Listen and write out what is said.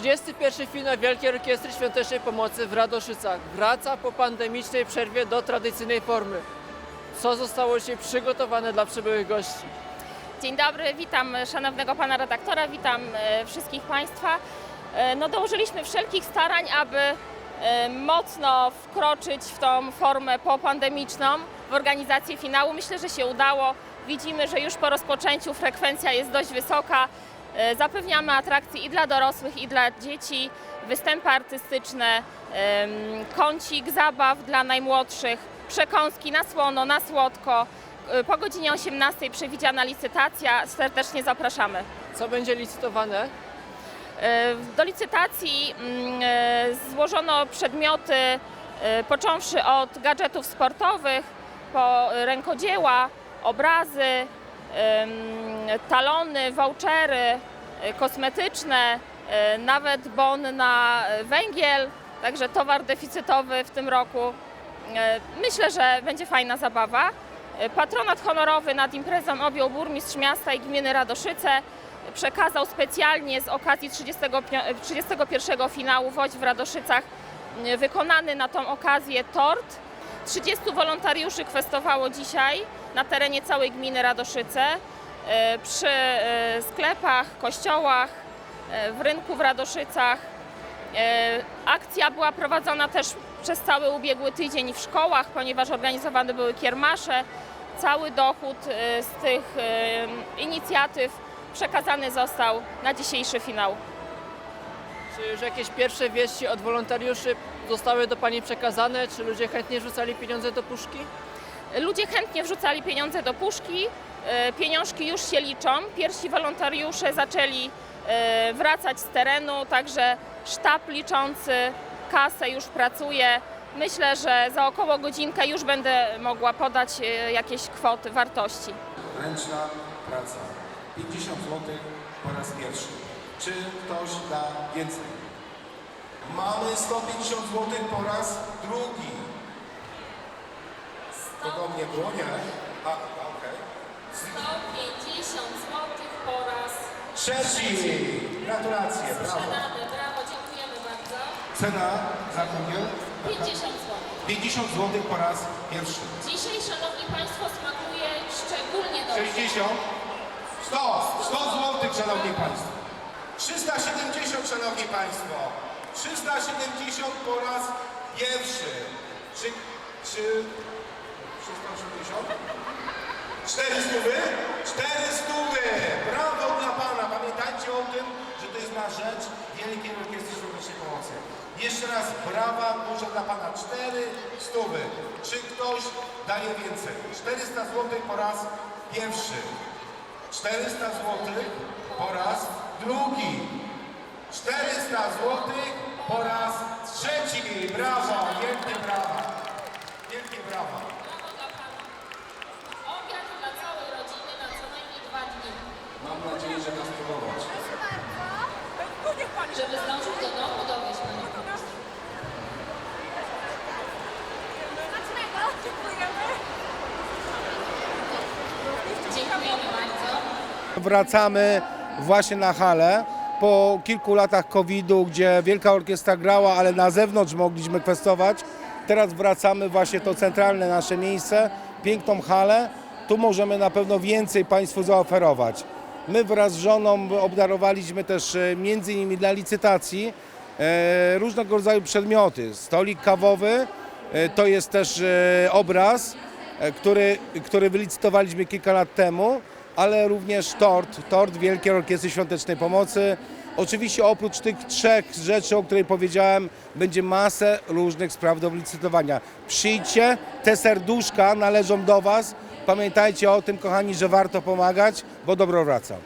31 finał Wielkiej Orkiestry Świątecznej Pomocy w Radoszycach wraca po pandemicznej przerwie do tradycyjnej formy. Co zostało dzisiaj przygotowane dla przybyłych gości? Dzień dobry, witam szanownego pana redaktora, witam e, wszystkich państwa. E, No dołożyliśmy wszelkich starań, aby e, mocno wkroczyć w tą formę popandemiczną w organizację finału. Myślę, że się udało. Widzimy, że już po rozpoczęciu frekwencja jest dość wysoka. E, Zapewniamy atrakcje i dla dorosłych, i dla dzieci, występy artystyczne, kącik zabaw dla najmłodszych, przekąski na słono, na słodko. E, Po godzinie 18 przewidziana licytacja. Serdecznie zapraszamy. Co będzie licytowane? E, Do licytacji mm, złożono przedmioty, począwszy od gadżetów sportowych, po rękodzieła, obrazy, talony, vouchery, e, kosmetyczne, e, nawet bon na węgiel, także towar deficytowy w tym roku. E, Myślę, że będzie fajna zabawa. Patronat honorowy nad imprezą objął burmistrz miasta i gminy Radoszyce. Przekazał specjalnie z okazji 35 31 finału Woź w Radoszycach wykonany na tą okazję tort. 30 wolontariuszy kwestowało dzisiaj na terenie całej gminy Radoszyce e, przy e, sklepach, kościołach, e, w rynku w Radoszycach. Akcja była prowadzona też przez cały ubiegły tydzień w szkołach, ponieważ organizowane były kiermasze. Cały dochód z tych inicjatyw przekazany został na dzisiejszy finał. Czy już jakieś pierwsze wieści od wolontariuszy zostały do Pani przekazane? Czy ludzie chętnie rzucali pieniądze do puszki? Ludzie chętnie wrzucali pieniądze do puszki, e, pieniążki już się liczą. Pierwsi wolontariusze zaczęli e, wracać z terenu, także sztab liczący kasę już pracuje. Myślę, że za około godzinkę już będę mogła podać e, jakieś kwoty wartości. Ręczna praca. 50 zł po raz pierwszy. Czy ktoś da więcej? Mamy 150 zł po raz drugi. To do mnie było, nie? A, okej. 150 zł po raz Trzeci! Gratulacje, brawo. brawo, dziękujemy bardzo. Cena za kąpiel? 50 zł. 50 zł po raz pierwszy. Dzisiaj, Szanowni Państwo, smakuje szczególnie dobrze. 60? 100! 100 zł, szanowni państwo. 370, szanowni państwo. 370 po raz pierwszy. Czy, czy 380? 400? 400! Brawo dla Pana! Pamiętajcie o tym, że to jest na rzecz Wielkiej Orkiestry Świątecznej Pomocy. Jeszcze raz brawa, dużo dla Pana. 400. Czy ktoś daje więcej? 400 zł po raz pierwszy. 400 zł po raz drugi. 400 zł po raz trzeci. Brawo, wielkie brawa. Wielkie brawa. Obiad dla całej rodziny na co najmniej dwa dni. Mam nadzieję, że nas spróbować. Żeby zdążył do domu dowieść Panie! Dziękujemy! Dziękujemy bardzo. Wracamy właśnie na halę po kilku latach COVID-u, gdzie Wielka Orkiestra grała, ale na zewnątrz mogliśmy kwestować. Teraz wracamy właśnie to centralne nasze miejsce, piękną halę. Tu możemy na pewno więcej Państwu zaoferować. My wraz z żoną obdarowaliśmy też e, między innymi dla licytacji e, różnego rodzaju przedmioty. Stolik kawowy, e, to jest też obraz, który, który wylicytowaliśmy kilka lat temu, ale również tort, tort Wielkiej Orkiestry Świątecznej Pomocy. Oczywiście oprócz tych trzech rzeczy, o której powiedziałem, będzie masę różnych spraw do licytowania. Przyjdźcie, te serduszka należą do Was. Pamiętajcie o tym, kochani, że warto pomagać, bo dobro wraca.